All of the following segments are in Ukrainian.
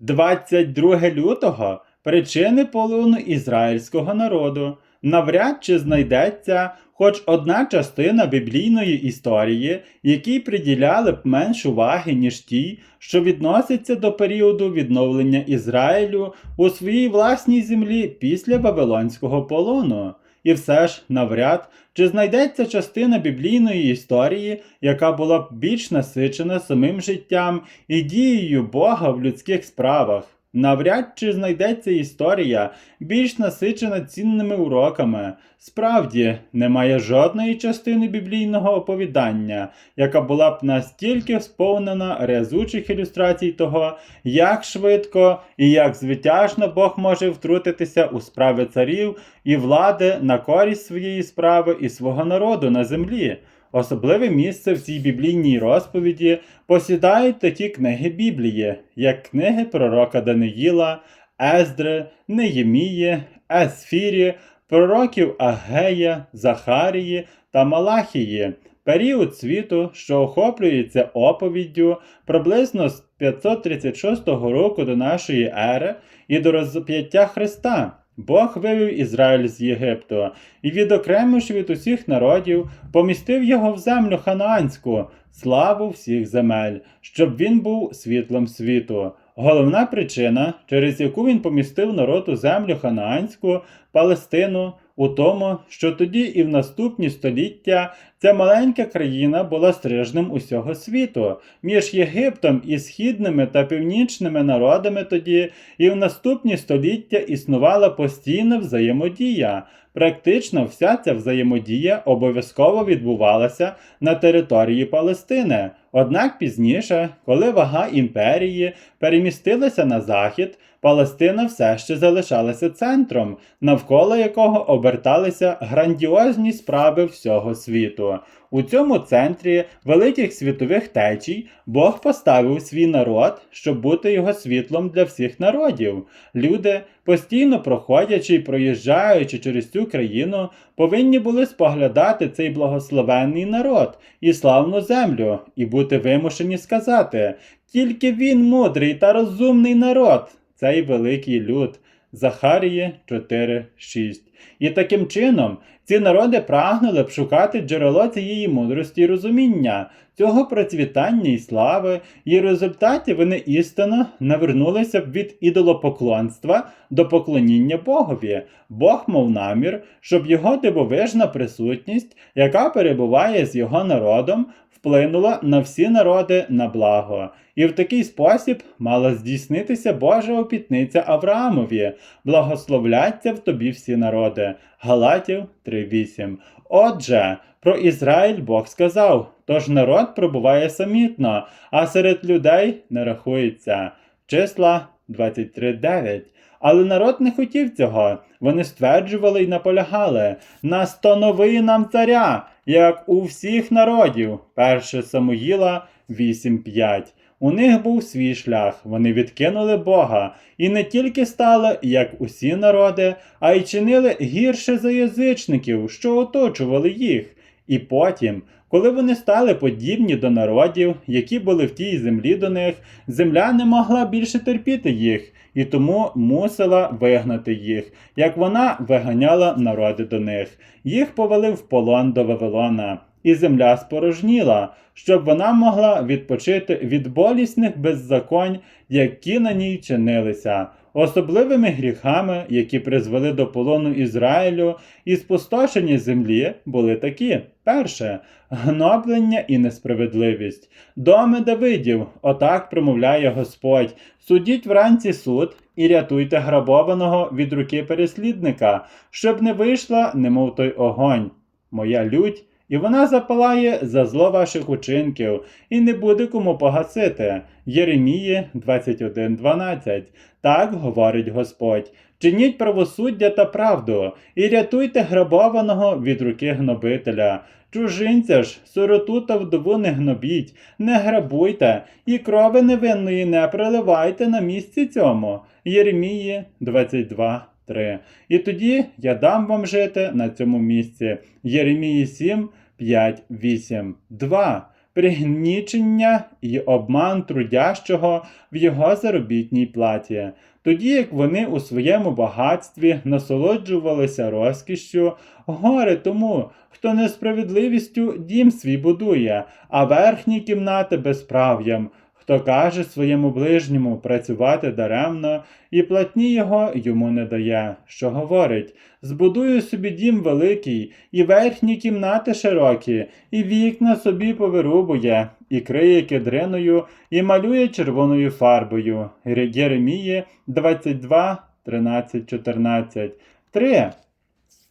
22 лютого причини полону ізраїльського народу. Навряд чи знайдеться хоч одна частина біблійної історії, якій приділяли б менш уваги, ніж тій, що відноситься до періоду відновлення Ізраїлю у своїй власній землі після Вавилонського полону. І все ж навряд чи знайдеться частина біблійної історії, яка була б більш насичена самим життям і дією Бога в людських справах. Навряд чи знайдеться історія, більш насичена цінними уроками. Справді, немає жодної частини біблійного оповідання, яка була б настільки сповнена резучих ілюстрацій того, як швидко і як звитяжно Бог може втрутитися у справи царів і влади на користь своєї справи і свого народу на землі. Особливе місце в цій біблійній розповіді посідають такі книги Біблії, як книги пророка Даниїла, Ездри, Неємії, Есфірі, пророків Агея, Захарії та Малахії. Період світу, що охоплюється оповіддю приблизно з 536 року до нашої ери і до розп'яття Христа. Бог вивів Ізраїль з Єгипту і, відокремивши від усіх народів, помістив його в землю ханаанську, славу всіх земель, щоб він був світлом світу. Головна причина, через яку він помістив народ у землю ханаанську, Палестину, у тому, що тоді і в наступні століття ця маленька країна була стрижнем усього світу. Між Єгиптом і східними та північними народами тоді і в наступні століття існувала постійна взаємодія. Практично вся ця взаємодія обов'язково відбувалася на території Палестини. Однак пізніше, коли вага імперії перемістилася на захід, Палестина все ще залишалася центром, навколо якого оберталися грандіозні справи всього світу. У цьому центрі великих світових течій Бог поставив свій народ, щоб бути його світлом для всіх народів. Люди, постійно проходячи і проїжджаючи через цю країну, повинні були споглядати цей благословенний народ і славну землю, і бути вимушені сказати: тільки він мудрий та розумний народ, цей великий люд. Захарії 4.6. І таким чином ці народи прагнули б шукати джерело цієї мудрості і розуміння, цього процвітання і слави, і в результаті вони істинно навернулися б від ідолопоклонства до поклоніння Богові. Бог мав намір, щоб його дивовижна присутність, яка перебуває з його народом, вплинула на всі народи на благо. І в такий спосіб мала здійснитися Божа обітниця Авраамові, благословляться в тобі всі народи. Галатів 3.8. Отже, про Ізраїль Бог сказав: тож народ пробуває самітно, а серед людей не рахується. Числа 23.9. Але народ не хотів цього. Вони стверджували і наполягали: настанови нам царя, як у всіх народів. 1 Самуїла 8.5. У них був свій шлях, вони відкинули Бога і не тільки стали, як усі народи, а й чинили гірше за язичників, що оточували їх. І потім, коли вони стали подібні до народів, які були в тій землі до них, земля не могла більше терпіти їх, і тому мусила вигнати їх, як вона виганяла народи до них. Їх повели в полон до Вавилона. І земля спорожніла, щоб вона могла відпочити від болісних беззаконь, які на ній чинилися. Особливими гріхами, які призвели до полону Ізраїлю і спустошення землі, були такі: перше гноблення і несправедливість. Доми Давидів, отак промовляє Господь: судіть вранці суд і рятуйте грабованого від руки переслідника, щоб не вийшла, немов той огонь. Моя лють. І вона запалає за зло ваших учинків, і не буде кому погасити. Єремії 21.12. Так говорить Господь. Чиніть правосуддя та правду, і рятуйте грабованого від руки гнобителя. Чужинця ж, сироту та вдову не гнобіть, не грабуйте, і крови невинної не приливайте на місці цьому. Єремії 22. 3. І тоді я дам вам жити на цьому місці. Єремії 7, 5, 8, 2. пригнічення і обман трудящого в його заробітній платі. Тоді як вони у своєму багатстві насолоджувалися розкішшю, горе тому, хто несправедливістю дім свій будує, а верхні кімнати безправ'ям, хто каже своєму ближньому працювати даремно, і платні його йому не дає, що говорить збудую собі дім великий, і верхні кімнати широкі, і вікна собі повирубує, і криє кедриною, і малює червоною фарбою. Ре- Єремії 22, 13, 14. 3.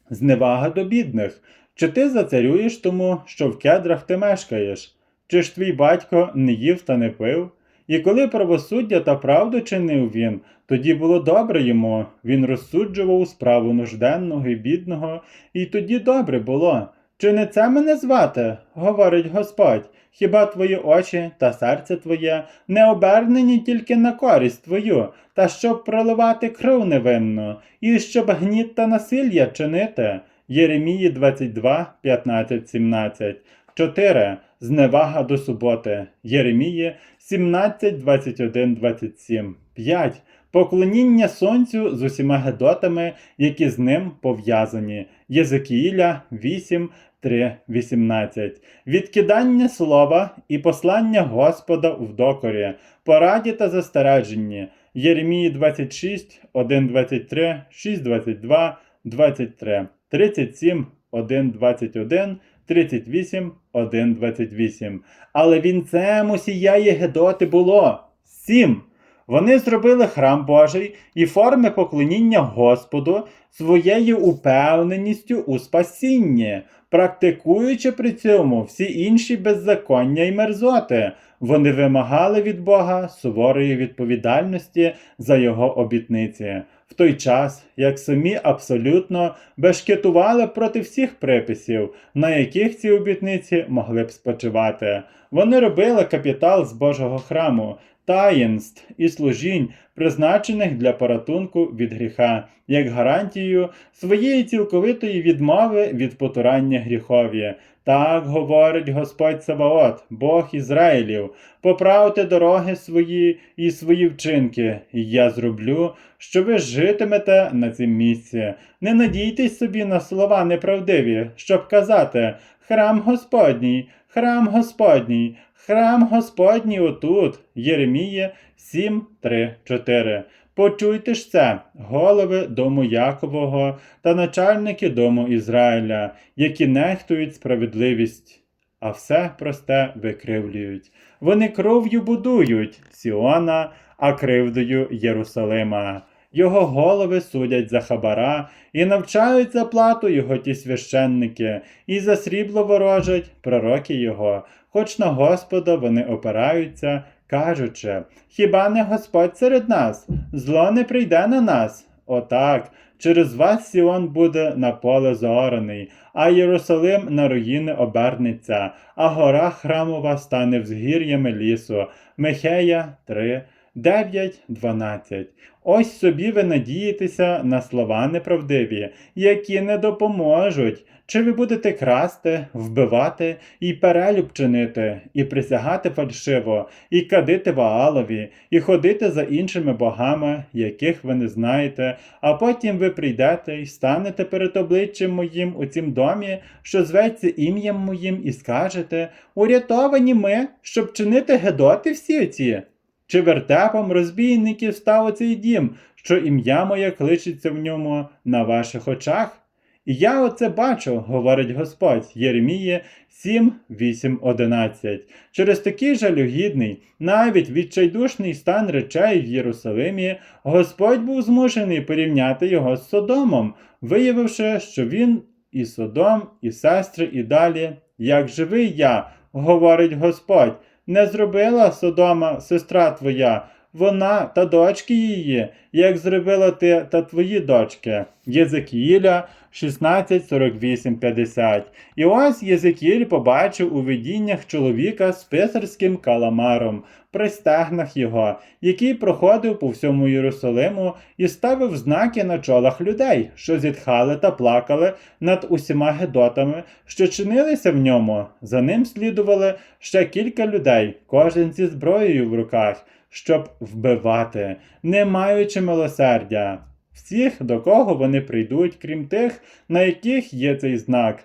Зневага до бідних. Чи ти зацарюєш тому, що в кедрах ти мешкаєш? Чи ж твій батько не їв та не пив? І коли правосуддя та правду чинив він, тоді було добре йому, він розсуджував справу нужденного і бідного, і тоді добре було. Чи не це мене звати? говорить Господь. Хіба твої очі та серце твоє не обернені тільки на користь твою, та щоб проливати кров невинну, і щоб гніт та насилля чинити? Єремії 22, 15, 17. 4. Зневага до суботи. Єремії 17, 21, 27. 5. Поклоніння сонцю з усіма гедотами, які з ним пов'язані. Єзекіїля 8, 3, 18. Відкидання слова і послання Господа в докорі, пораді та застереженні. Єремії 26, 1, 23, 6, 22, 23, 37, 1, 21, 38, 1, 28. Але вінцем усієї Гедоти було сім. Вони зробили храм Божий і форми поклоніння Господу своєю упевненістю у спасінні, практикуючи при цьому всі інші беззаконня і мерзоти. Вони вимагали від Бога суворої відповідальності за його обітниці. В той час, як самі абсолютно бешкетували проти всіх приписів, на яких ці обітниці могли б спочивати. Вони робили капітал з Божого храму, таїнств і служінь, призначених для порятунку від гріха, як гарантію своєї цілковитої відмови від потурання гріхові. Так говорить Господь Саваот, Бог Ізраїлів, поправте дороги свої і свої вчинки, і я зроблю, що ви житимете на цім місці. Не надійтесь собі на слова неправдиві, щоб казати храм Господній, храм Господній, храм Господній отут. Єремія 7, 3, 4. Почуйте ж це, голови дому Якового та начальники дому Ізраїля, які нехтують справедливість, а все просте викривлюють. Вони кров'ю будують Сіона, а кривдою Єрусалима. Його голови судять за хабара і навчають за плату його ті священники, і за срібло ворожать пророки його, хоч на Господа вони опираються, кажучи, хіба не Господь серед нас? Зло не прийде на нас. Отак, через вас Сіон буде на поле заораний, а Єрусалим на руїни обернеться, а гора храмова стане взгір'ями лісу. Михея 3, 9, 12. Ось собі ви надієтеся на слова неправдиві, які не допоможуть. Чи ви будете красти, вбивати і перелюб чинити, і присягати фальшиво, і кадити Ваалові, і ходити за іншими богами, яких ви не знаєте, а потім ви прийдете і станете перед обличчям моїм у цім домі, що зветься ім'ям моїм, і скажете урятовані ми, щоб чинити гедоти всі ці. Чи вертепом розбійників став оцей дім, що ім'я моє кличеться в ньому на ваших очах? І я оце бачу, говорить Господь, Єреміє 7, 8, 11. Через такий жалюгідний, навіть відчайдушний стан речей в Єрусалимі, Господь був змушений порівняти його з Содомом, виявивши, що він і Содом, і сестри, і далі, як живий я, говорить Господь, не зробила Содома сестра твоя, вона та дочки її, як зробила ти та твої дочки. Єзекіїля 16, 48, 50. І ось Єзекіїль побачив у видіннях чоловіка з писарським каламаром, при стегнах його, який проходив по всьому Єрусалиму і ставив знаки на чолах людей, що зітхали та плакали над усіма гедотами, що чинилися в ньому. За ним слідували ще кілька людей, кожен зі зброєю в руках, щоб вбивати, не маючи милосердя. Всіх, до кого вони прийдуть, крім тих, на яких є цей знак.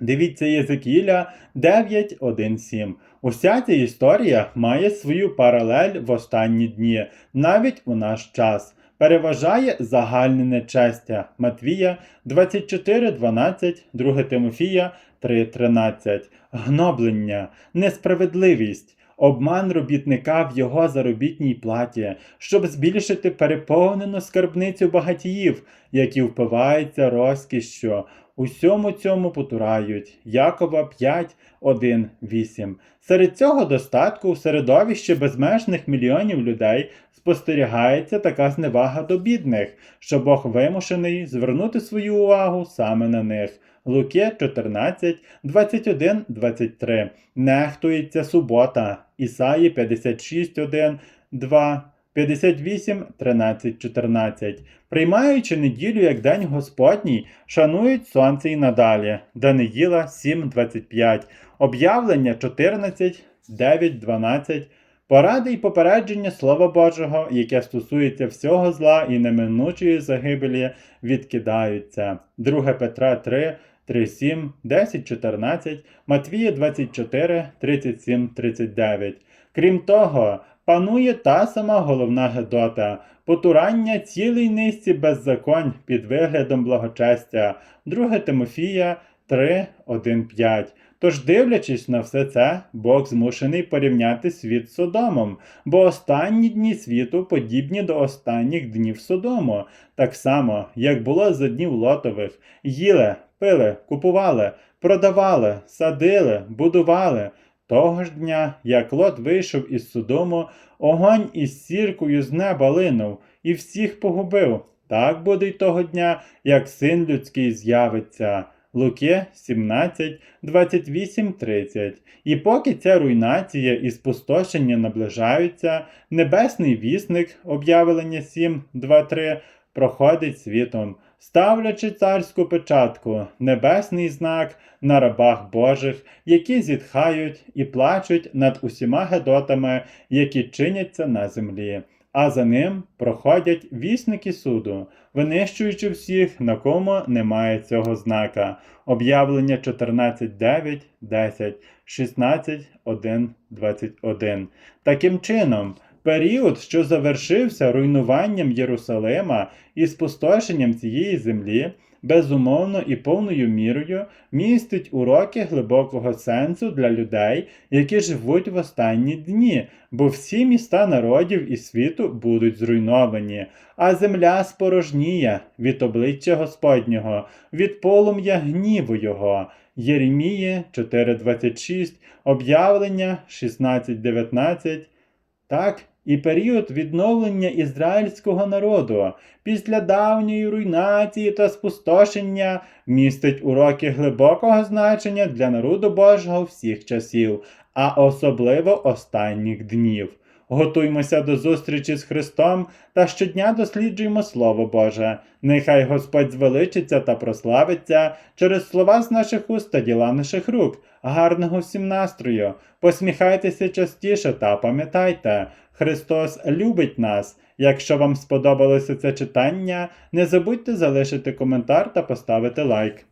Дивіться Єзекіля 9.1.7. Уся ця історія має свою паралель в останні дні, навіть у наш час. Переважає загальне нечестя Матвія 24.12, 2 Тимофія 3.13, гноблення, несправедливість, обман робітника в його заробітній платі, щоб збільшити переповнену скарбницю багатіїв, які впиваються розкішшю. Усьому цьому потурають. Якова 5, 1, 8. Серед цього достатку в середовищі безмежних мільйонів людей спостерігається така зневага до бідних, що Бог вимушений звернути свою увагу саме на них. Луки 14, 21, 23. Нехтується субота. Ісаї 56, 1, 2. 58, 13, 14. Приймаючи неділю як День Господній, шанують сонце і надалі. Даниїла 7, 25. Об'явлення 14, 9, 12. Поради й попередження Слова Божого, яке стосується всього зла і неминучої загибелі, відкидаються. 2 Петра 3, 3, 7, 10, 14, Матвія 24, 37, 39. Крім того, панує та сама головна Гедота, потурання цілій низці беззаконь під виглядом благочестя, 2 Тимофія 3, 1, 5. Тож, дивлячись на все це, Бог змушений порівняти світ з Содомом, бо останні дні світу подібні до останніх днів Содому, так само, як було за днів Лотових, їли, пили, купували, продавали, садили, будували. Того ж дня, як Лот вийшов із Содому, огонь із сіркою з неба линув і всіх погубив. Так буде й того дня, як син людський з'явиться. Луки 17, 28, 30. І поки ця руйнація і спустошення наближаються, небесний вісник, об'явлення 7, 2, 3, проходить світом, ставлячи царську печатку, небесний знак на рабах Божих, які зітхають і плачуть над усіма гедотами, які чиняться на землі. А за ним проходять вісники суду, винищуючи всіх, на кому немає цього знака. Об'явлення 14, 9, 10, 16, 1, 21. Таким чином, період, що завершився руйнуванням Єрусалима і спустошенням цієї землі, безумовно і повною мірою містить уроки глибокого сенсу для людей, які живуть в останні дні, бо всі міста народів і світу будуть зруйновані, а земля спорожніє від обличчя Господнього, від полум'я гніву Його. Єремії 4.26, об'явлення 16.19. Так, і період відновлення ізраїльського народу після давньої руйнації та спустошення містить уроки глибокого значення для народу Божого всіх часів, а особливо останніх днів. Готуймося до зустрічі з Христом та щодня досліджуємо Слово Боже. Нехай Господь звеличиться та прославиться через слова з наших уст та діла наших рук. Гарного всім настрою! Посміхайтеся частіше та пам'ятайте, Христос любить нас. Якщо вам сподобалося це читання, не забудьте залишити коментар та поставити лайк.